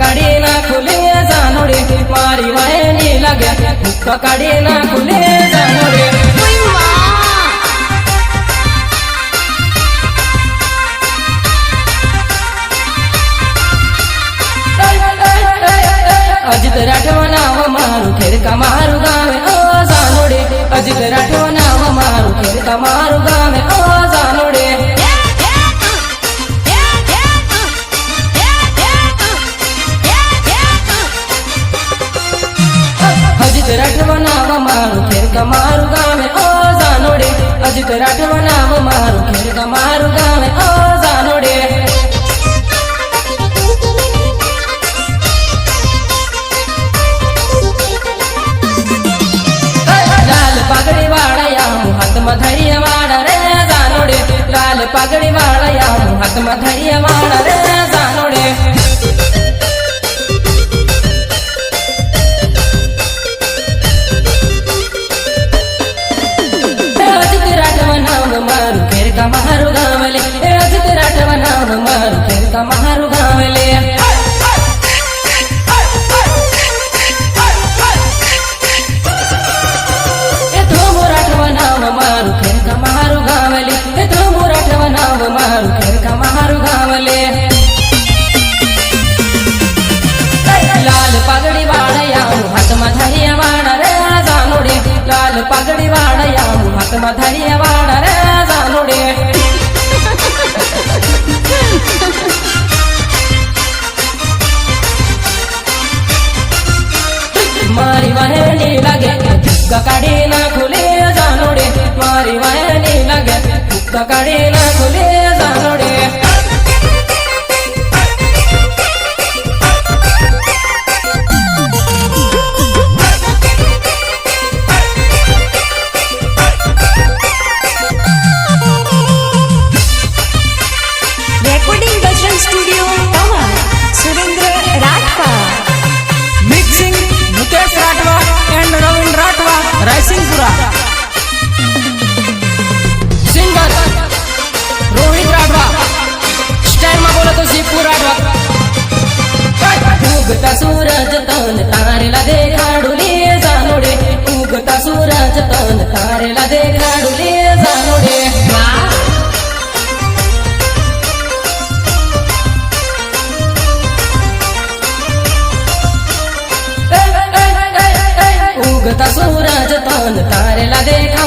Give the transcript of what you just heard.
કાડી ના ખૂલી જાનોડી પરિવાય ની લાગે કાડી ના ખૂલી જાનોડી હુંવા દય દય દય અજત રાઠો નામ મારું કે તમારું ગામ ઓ જાનોડી અજત રાઠો નામ મારું કે તમારું ગામ અજતરાઠ બનાવ મારું ખેર તમારું જાનોડે અજતરાઠ બનાવ મારું ખેર તમારું ગામે ઓ ધૈર્ય વાળા રે જાનોડે લાલ પાઘડી વાળાયા હું હાથમાં ધૈર્ય વાળા રે I'm amaro सकाळी ना खुले जानोडे मारी वायाने निघ्या सकाळी ना खुले नरसिंगपुरा सिंगर रोहित राठवा स्टाईलमा बोलतो शिवपूर राठवा उगता सूरज तन तारेला दे काढुले जानोडे उगता सूरज तन तारेला दे काढुले जाणोडे उगता सूरज तारला देखा